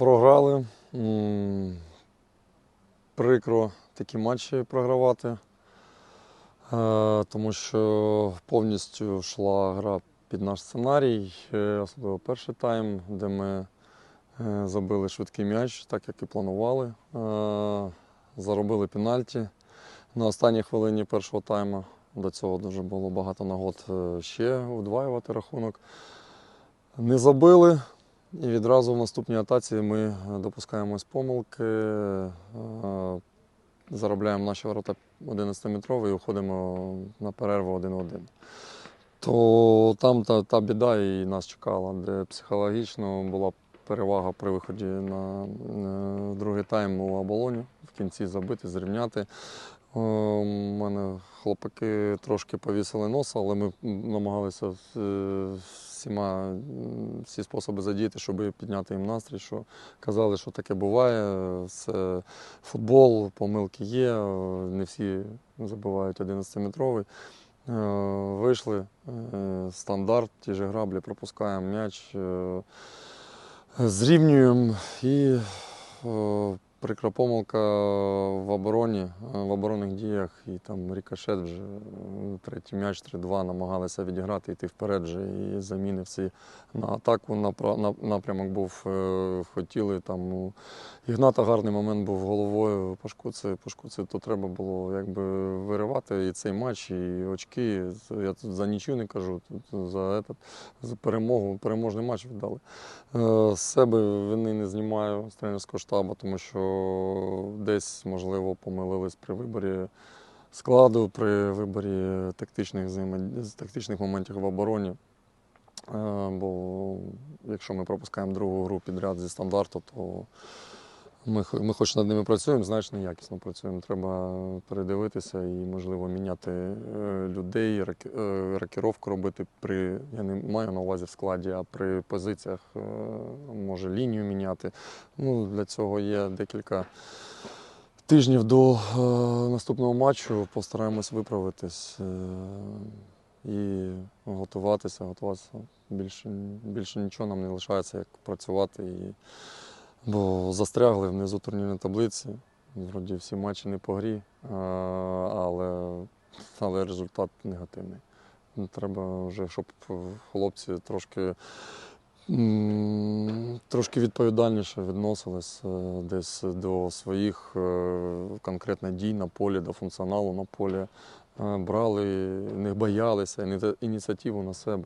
Програли. Прикро такі матчі програвати, е, тому що повністю йшла гра під наш сценарій, е, особливо перший тайм, де ми е, забили швидкий м'яч, так як і планували. Заробили пенальті на останній хвилині першого тайму. До цього дуже було багато нагод ще удваювати рахунок. Не забили. І відразу в наступній атаці ми е, допускаємось помилки, е, заробляємо наші ворота 11-метрові і уходимо на перерву 1-1. То там та, та біда і нас чекала, де психологічно була перевага при виході на е, другий тайм у оболоні, в кінці забити, зрівняти. Е, У мене хлопаки трошки повісили носа, але ми намагалися е, всіма всі способи задіяти, щоб підняти їм настрій. Що казали, що таке буває. Це футбол, помилки є, е, не всі забивають 11-метровий. Е, Вийшли, стандарт, ті ж граблі, пропускаємо м'яч, зрівнюємо і прикра помилка в обороні, е, в оборонних діях, і там рікошет вже е, третій м'яч, 3-2 намагалися відіграти, йти вперед вже і заміни всі на атаку. на- Напрямок був, е, хотіли там. у Ігната гарний момент був головою Пашкуці. Пашкуці то треба було якби виривати і цей матч, і очки. Я тут за нічого не кажу, тут за, этот, за перемогу. Переможний матч віддали. Е, З себе вини не знімаю з тренерського штабу, тому що десь, можливо, помилились при виборі складу, при виборі тактичних, тактичних моментів в обороні. Е, Бо якщо ми пропускаємо другу гру підряд зі стандарту, то ми, ми хоч над ними працюємо, значно якісно працюємо. Треба передивитися і, можливо, міняти е, людей, раки- е, робити при, я не маю на увазі в складі, а при позиціях, е, може лінію міняти. Ну, для цього є декілька тижнів до наступного матчу. Постараємось виправитись і готуватися, готуватися. Більше, більше нічого нам не лишається, як працювати. І, бо застрягли внизу турнірної таблиці. Вроді всі матчі не по грі, але, але результат негативний. Треба вже, щоб хлопці трошки, трошки відповідальніше відносились е, десь до своїх е, конкретно дій на полі, до функціоналу на полі. Е, Брали, не боялися іні- ініціативу на себе.